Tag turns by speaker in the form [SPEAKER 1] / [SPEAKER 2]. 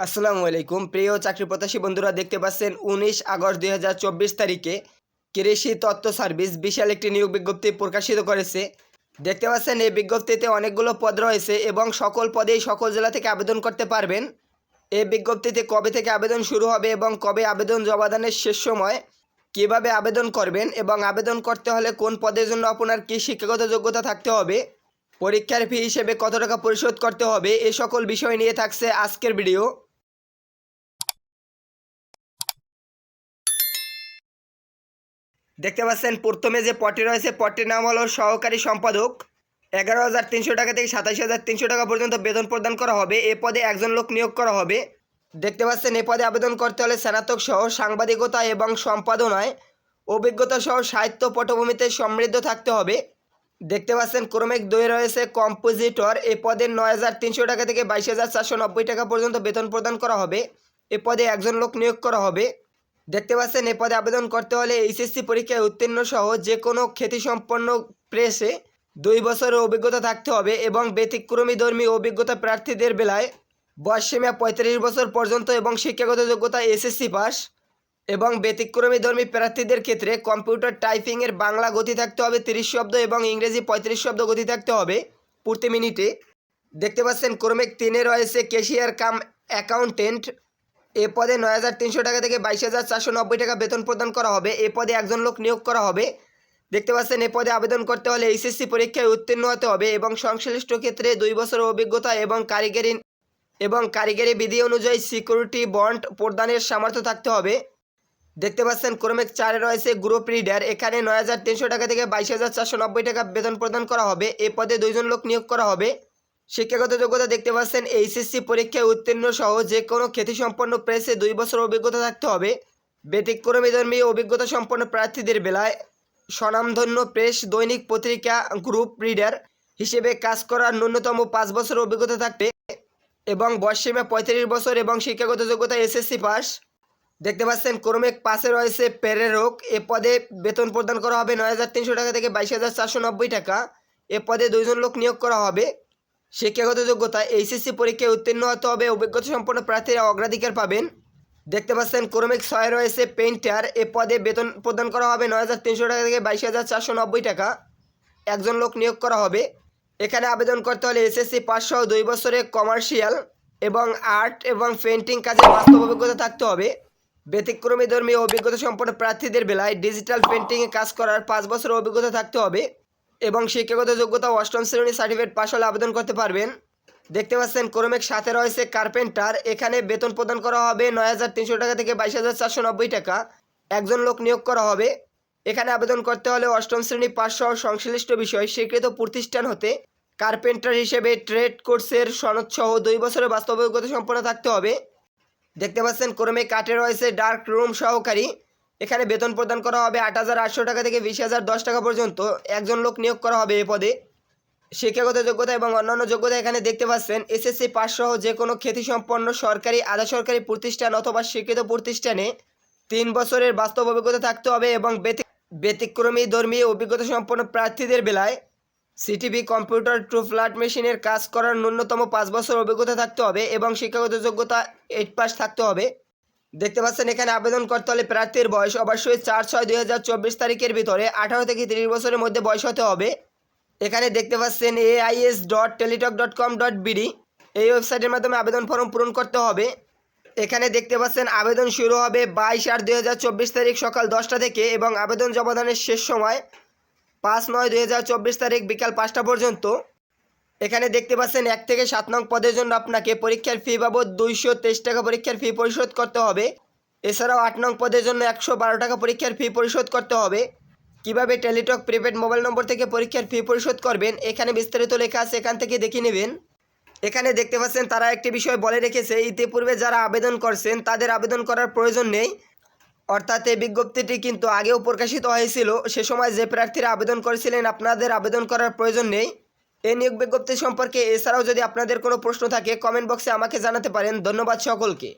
[SPEAKER 1] আসসালামু আলাইকুম। প্রিয় চাকরি প্রত্যাশী বন্ধুরা, দেখতে পাচ্ছেন উনিশ আগস্ট দুই হাজার চব্বিশ তারিখে কৃষি তত্ত্ব সার্ভিস বিশাল একটি নিয়োগ বিজ্ঞপ্তি প্রকাশিত করেছে। দেখতে পাচ্ছেন, এই বিজ্ঞপ্তিতে অনেকগুলো পদ রয়েছে এবং সকল পদেই সকল জেলা থেকে আবেদন করতে পারবেন। এই বিজ্ঞপ্তিতে কবে থেকে আবেদন শুরু হবে এবং কবে আবেদন জমাদানের শেষ সময় কীভাবে আবেদন করবেন এবং আবেদন করতে হলে কোন পদের জন্য আপনার কী শিক্ষাগত যোগ্যতা থাকতে হবে, পরীক্ষার ফি হিসেবে কত টাকা পরিশোধ করতে হবে, এ সকল বিষয় নিয়ে থাকছে আজকের ভিডিও। দেখতে পাচ্ছেন, প্রথমে যে পদটি রয়েছে পদটির নাম হলো সহকারী সম্পাদক। এগারো হাজার তিনশো টাকা থেকে সাতাশ হাজার তিনশো টাকা পর্যন্ত বেতন প্রদান করা হবে। এ পদে একজন লোক নিয়োগ করা হবে। দেখতে পাচ্ছেন, এ পদে আবেদন করতে হলে স্নাতক সহ সাংবাদিকতা এবং সম্পাদনায় অভিজ্ঞতা সহ সাহিত্য পটভূমিতে সমৃদ্ধ থাকতে হবে। দেখতে পাচ্ছেন, ক্রমিক দুই রয়েছে কম্পোজিটর। এ পদের নয় হাজার তিনশো টাকা থেকে বাইশ হাজার চারশো নব্বই টাকা পর্যন্ত বেতন প্রদান করা হবে। এ পদে একজন লোক নিয়োগ করা হবে। দেখতে পাচ্ছেন, এ পদে আবেদন করতে হলে এইচএসসি পরীক্ষায় উত্তীর্ণ সহ যে কোনো খ্যাতিসম্পন্ন প্রেসে দুই বছরের অভিজ্ঞতা থাকতে হবে এবং ব্যতিক্রমী ধর্মী অভিজ্ঞতা প্রার্থীদের বেলায় বয়সসীমা পঁয়ত্রিশ বছর পর্যন্ত এবং শিক্ষাগত যোগ্যতা এসএসসি পাস এবং ব্যতিক্রমী ধর্মী প্রার্থীদের ক্ষেত্রে কম্পিউটার টাইপিংয়ের বাংলা গতি থাকতে হবে তিরিশ শব্দ এবং ইংরেজি পঁয়ত্রিশ শব্দ গতি থাকতে হবে প্রতি মিনিটে। দেখতে পাচ্ছেন ক্রমিক তিনে রয়েছে ক্যাশিয়ার কাম অ্যাকাউন্টেন্ট এ পদে নয় হাজার তিনশো টাকা থেকে বাইশ হাজার চারশো নব্বই টাকা বেতন প্রদান করা হবে। এ পদে একজন লোক নিয়োগ করা হবে। দেখতে পাচ্ছেন, এ পদে আবেদন করতে হলে এইচএসসি পরীক্ষায় উত্তীর্ণ হতে হবে এবং সংশ্লিষ্ট ক্ষেত্রে দুই বছর অভিজ্ঞতা এবং কারিগরি এবং কারিগরি বিধি অনুযায়ী সিকিউরিটি বন্ড প্রদানের সামর্থ্য থাকতে হবে। দেখতে পাচ্ছেন ক্রমিক চারে রয়েছে গ্রুপ রিডার। এখানে নয় হাজার তিনশো টাকা থেকে বাইশ হাজার চারশো নব্বই টাকা বেতন প্রদান করা হবে। এ পদে দুইজন লোক নিয়োগ করা হবে। শিক্ষাগত যোগ্যতা দেখতে পাচ্ছেন এইচএসসি পরীক্ষায় উত্তীর্ণ সহ যে কোনো খ্যাতিসম্পন্ন প্রেসে দুই বছর অভিজ্ঞতা থাকতে হবে। ব্যতিক্রমী ধর্মী অভিজ্ঞতা সম্পন্ন প্রার্থীদের বেলায় স্বনামধন্য প্রেস, দৈনিক পত্রিকা গ্রুপ রিডার হিসেবে কাজ করার ন্যূনতম পাঁচ বছর অভিজ্ঞতা থাকবে এবং বয়সসীমা পঁয়ত্রিশ বছর এবং শিক্ষাগত যোগ্যতা এসএসসি পাস দেখতে পাচ্ছেন, ক্রমিক পাশে রয়েছে প্রেরক এ পদে বেতন প্রদান করা হবে নয় হাজার তিনশো টাকা থেকে বাইশ হাজার চারশো নব্বই টাকা। এ পদে দুইজন লোক নিয়োগ করা হবে। শিক্ষাগত যোগ্যতা এইচএসসি পরীক্ষায় উত্তীর্ণ হতে হবে, অভিজ্ঞতা সম্পন্ন প্রার্থীরা অগ্রাধিকার পাবেন। দেখতে পাচ্ছেন, ক্রমিক ছয় রয়েছে পেইন্টার এ পদে বেতন প্রদান করা হবে নয় হাজার তিনশো টাকা থেকে বাইশ হাজার চারশো নব্বই টাকা। একজন লোক নিয়োগ করা হবে। এখানে আবেদন করতে হলে এসএসসি সহ দুই বছরে কমার্শিয়াল এবং আর্ট এবং পেন্টিং কাজে বাস্তব অভিজ্ঞতা থাকতে হবে। ব্যতিক্রমী ধর্মী অভিজ্ঞতা সম্পন্ন প্রার্থীদের বেলায় ডিজিটাল পেন্টিংয়ে কাজ করার পাঁচ বছরের অভিজ্ঞতা থাকতে হবে। এবং শিক্ষাগত যোগ্যতা অষ্টম শ্রেণি সার্টিফিকেট পাশ হলে আবেদন করতে পারবেন। দেখতে পাচ্ছেন ক্রমিক সাথে রয়েছে কার্পেন্টার। এখানে বেতন প্রদান করা হবে নয় হাজার তিনশো টাকা থেকে বাইশ হাজার চারশো নব্বই টাকা। একজন লোক নিয়োগ করা হবে। এখানে আবেদন করতে হলে অষ্টম শ্রেণি পাশ সহ সংশ্লিষ্ট বিষয়, স্বীকৃত প্রতিষ্ঠান হতে কার্পেন্টার হিসেবে ট্রেড কোর্সের সনদ সহ দুই বছরের বাস্তব অভিজ্ঞতা সম্পন্ন থাকতে হবে। দেখতে পাচ্ছেন ক্রমে কাঠে রয়েছে ডার্ক রুম সহকারী। এখানে বেতন প্রদান করা হবে আট হাজার আটশো টাকা থেকে বিশ হাজার দশ টাকা পর্যন্ত একজন লোক নিয়োগ করা হবে এ পদে। শিক্ষাগত যোগ্যতা এবং অন্যান্য যোগ্যতা এখানে দেখতে পাচ্ছেন, এসএসসি পাস সহ যে কোনো খ্যাতিসম্পন্ন সরকারি আধা সরকারি প্রতিষ্ঠান অথবা স্বীকৃত প্রতিষ্ঠানে তিন বছরের বাস্তব অভিজ্ঞতা থাকতে হবে এবং ব্যতি- ব্যতিক্রমী, ধর্মী অভিজ্ঞতা সম্পন্ন প্রার্থীদের বেলায় সিটিভি, কম্পিউটার, ট্রু ফ্ল্যাট মেশিনের কাজ করার ন্যূনতম পাঁচ বছর অভিজ্ঞতা থাকতে হবে এবং শিক্ষাগত যোগ্যতা এইট পাস থাকতে হবে। দেখতে পাচ্ছেন, এখানে আবেদন করতে হলে প্রার্থীর বয়স অবশ্যই চার ছয় দুই তারিখের ভিতরে আঠারো থেকে তিরিশ বছরের মধ্যে বয়স হতে হবে। এখানে দেখতে পাচ্ছেন AIS dot Teletalk dot com dot BD এই ওয়েবসাইটের মাধ্যমে আবেদন ফর্ম পূরণ করতে হবে। এখানে দেখতে পাচ্ছেন, আবেদন শুরু হবে বাইশ আট দুই তারিখ সকাল দশটা থেকে এবং আবেদন জমাদানের শেষ সময় পাঁচ নয় দুই তারিখ বিকাল পাঁচটা পর্যন্ত। এখানে দেখতে পাচ্ছেন এক থেকে সাত নং পদের জন্য আপনাকে পরীক্ষার ফি বাবদ দুইশো তেইশ টাকা পরীক্ষার ফি পরিশোধ করতে হবে। এছাড়াও আট নং পদের জন্য একশো বারো টাকা পরীক্ষার ফি পরিশোধ করতে হবে। কীভাবে টেলিটক প্রিপেড মোবাইল নম্বর থেকে পরীক্ষার ফি পরিশোধ করবেন, এখানে বিস্তারিত লেখা আছে, এখান থেকে দেখে নেবেন। এখানে দেখতে পাচ্ছেন তারা একটি বিষয় বলে রেখেছে, ইতিপূর্বে যারা আবেদন করছেন তাদের আবেদন করার প্রয়োজন নেই। অর্থাৎ এই বিজ্ঞপ্তিটি কিন্তু আগেও প্রকাশিত হয়েছিল, সে সময় যে প্রার্থীরা আবেদন করেছিলেন আপনাদের আবেদন করার প্রয়োজন নেই। এই নিয়োগ বিজ্ঞপ্তি সম্পর্কে এছাড়াও যদি আপনাদের কোনো প্রশ্ন থাকে কমেন্ট বক্সে আমাকে জানাতে পারেন। ধন্যবাদ সকলকে।